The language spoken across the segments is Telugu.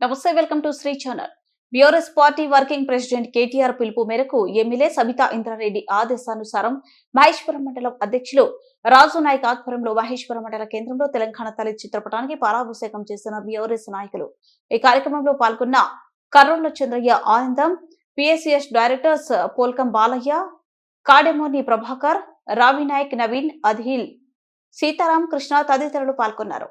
నమస్తే welcome to Shri channel. BRS party working president KTR పిలుపు మేరకు ఎమ్మెల్యే సబితా ఇంద్రారెడ్డి ఆదేశానుసారం మహేశ్వరం మండలం అధ్యక్షులు రాజు నాయక్ ఆధ్వర్యంలో మహేశ్వరం మండల కేంద్రంలో తెలంగాణ తల్లి చిత్రపటానికి పాలాభిషేకం చేసిన బీఆర్ఎస్ నాయకులు. ఈ కార్యక్రమంలో పాల్గొన్న కర్రోళ్ళ చంద్రయ్య ఆనందం పిఎస్సిఎస్ డైరెక్టర్స్ పోల్కం బాలయ్య కాడెమోని ప్రభాకర్ రావి నాయక్ నవీన్ అధిల్ సీతారాం కృష్ణ తదితరులు పాల్గొన్నారు.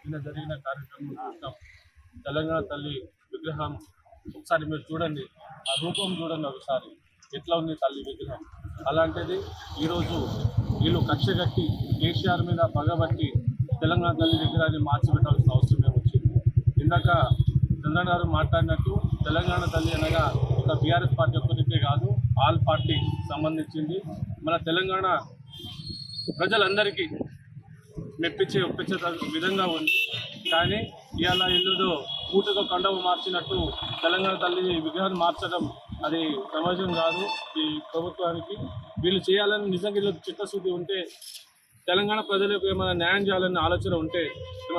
నిన్న జరిగిన కార్యక్రమం చూస్తాం. తెలంగాణ తల్లి విగ్రహం ఒకసారి మీరు చూడండి. ఆ రూపం చూడండి ఒకసారి. ఎట్లా ఉంది తల్లి విగ్రహం? అలాంటిది ఈరోజు వీళ్ళు కక్ష కట్టి కేసీఆర్ మీద పగబట్టి తెలంగాణ తల్లి దగ్గర అది మార్చి మార్చిపెట్టాల్సిన అవసరం వచ్చింది? ఇందాక చంద్రన్ గారు మాట్లాడినట్టు తెలంగాణ తల్లి అనగా ఒక బీఆర్ఎస్ పార్టీ ఒక్కరికే కాదు ఆల్ పార్టీ సంబంధించింది. మన తెలంగాణ ప్రజలందరికీ మెప్పించి ఒప్పించే విధంగా ఉంది. కానీ ఇవాళ ఇల్లుదో పూటతో కండవ మార్చినట్టు తెలంగాణ తల్లి విగ్రహాన్ని మార్చడం అది సమాజం కాదు ఈ ప్రభుత్వానికి. వీళ్ళు చేయాలని నిజంగా వీళ్ళకి చిత్తశుద్ధి ఉంటే తెలంగాణ ప్రజలకు ఏమైనా న్యాయం చేయాలనే ఆలోచన ఉంటే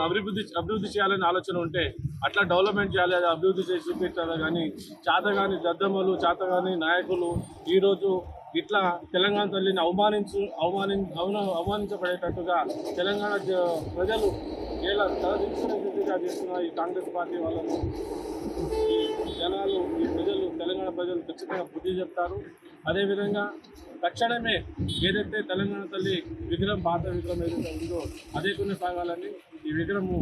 అభివృద్ధి అభివృద్ధి చేయాలనే ఆలోచన ఉంటే అట్లా డెవలప్మెంట్ చేయాలి అది అభివృద్ధి చేసి చూపించాలి కానీ చేతగాని దద్దమ్మలు చేతగాని నాయకులు ఈరోజు ఇట్లా తెలంగాణ తల్లిని అవమానించు అవమాని అవన అవమానించబడేటట్టుగా తెలంగాణ జ- ప్రజలు ఇలా తలదించుకునే స్థితిగా చేస్తున్న ఈ కాంగ్రెస్ పార్టీ వాళ్ళను ఈ జనాలు ఈ ప్రజలు తెలంగాణ ప్రజలు ఖచ్చితంగా బుద్ధి చెప్తారు. అదేవిధంగా తక్షణమే ఏదైతే తెలంగాణ తల్లి విగ్రహం పాత విగ్రహం ఏదైతే ఉందో అదే కొన్ని సాగాలని ఈ విగ్రహము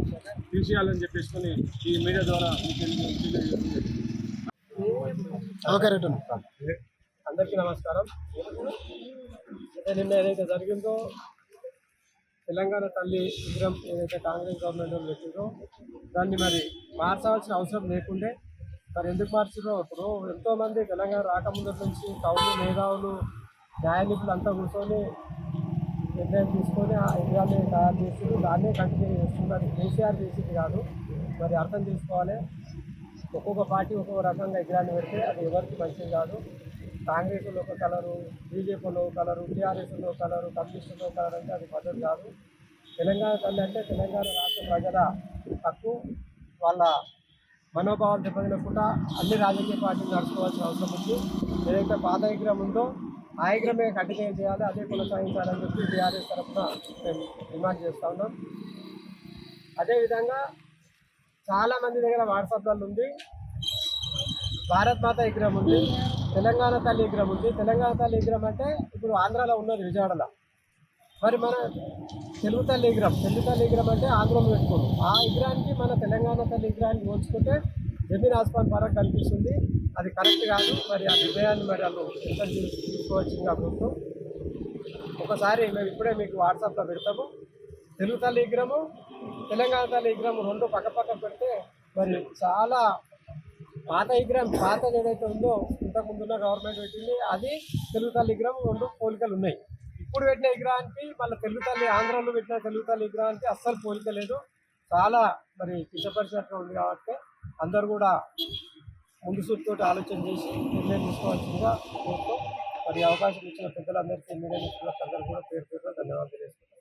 తీసేయాలని చెప్పేసుకొని ఈ మీడియా ద్వారా ఓకే అందరికీ నమస్కారం. నిన్న ఏదైతే జరిగిందో తెలంగాణ తల్లి విగ్రహం ఏదైతే కాంగ్రెస్ గవర్నమెంట్ పెట్టిందో దాన్ని మరి మార్చవలసిన అవసరం లేకుండే మరి ఎందుకు మార్చిరో ఇప్పుడు ఎంతోమంది తెలంగాణ రాకముందు నుంచి కవులు మేధావులు న్యాయనిపులు అంతా కూర్చొని నిర్ణయం తీసుకొని ఆ ఇండియాని తయారు చేసి దాన్నే కంటిన్యూ చేస్తున్నారు. కేసీఆర్ చేసింది కాదు. మరి అర్థం చేసుకోవాలి. ఒక్కొక్క పార్టీ ఒక్కొక్క రకంగా విగ్రహాన్ని పెడితే అది ఎవరికి మంచిది కాదు. కాంగ్రెస్లో ఒక కలరు బీజేపీలో ఒక కలరు టీఆర్ఎస్లో ఒక కలరు కమ్యూనిస్టులో ఒక కలర్ అంటే అది పద్ధతి కాదు. తెలంగాణ తల్లి అంటే తెలంగాణ రాష్ట్ర ప్రజల హక్కు వాళ్ళ మనోభావాలు దెబ్బతినకుండా అన్ని రాజకీయ పార్టీలు నడుచుకోవాల్సిన అవసరం ఉంది. ఏదైతే పాత విగ్రహం ఉందో ఆ విగ్రహమే కంటిన్యూ చేయాలి అదే కొనసాగించాలని చెప్పి టీఆర్ఎస్ తరఫున మేము డిమాండ్ చేస్తూ ఉన్నాం. అదేవిధంగా చాలామంది దగ్గర వాట్సాప్లలో ఉంది. భారత్ మాత విగ్రహం ఉంది. తెలంగాణ తల్లి విగ్రహం ఉంది. తెలంగాణ తల్లి విగ్రహం అంటే ఇప్పుడు ఆంధ్రాలో ఉన్నది విజయవాడలో. మరి మన తెలుగు తల్లి విగ్రహం తెలుగు తల్లి విగ్రహం అంటే ఆంధ్రం పెట్టుకోరు. ఆ విగ్రహానికి మన తెలంగాణ తల్లి విగ్రహాన్ని పోల్చుకుంటే జమీన్ ఆస్మాన్ పరంగా కనిపిస్తుంది. అది కరెక్ట్ కాదు మరి ఆ నిర్ణయాన్ని మరి వాళ్ళు ఎంత తీసుకోవచ్చింది ప్రభుత్వం ఒకసారి మేము ఇప్పుడే మీకు వాట్సాప్లో పెడతాము. తెలుగు తల్లి విగ్రహము తెలంగాణ తల్లి విగ్రహం రెండు పక్క పక్క పెడితే మరి చాలా పాత విగ్రహం పాతది ఏదైతే ఉందో ఇంతకుముందున్న గవర్నమెంట్ పెట్టింది అది తెలుగు తల్లి విగ్రహం రెండు పోలికలు ఉన్నాయి. ఇప్పుడు పెట్టిన విగ్రహానికి మళ్ళీ తెలుగు తల్లి ఆంధ్రాలో పెట్టిన తెలుగు తల్లి విగ్రహానికి అస్సలు పోలిక లేదు. చాలా మరి కించపరిచినట్టు ఉంది కాబట్టి అందరూ కూడా ముందు చూపుతో ఆలోచన చేసి నిర్ణయం తీసుకోవాల్సిందిగా కోరుతూ మరి అవకాశం ఇచ్చిన పెద్దలందరికీ మీడియా మిత్రులకు అందరూ కూడా పేరు పేరున ధన్యవాదాలు తెలియజేస్తున్నాను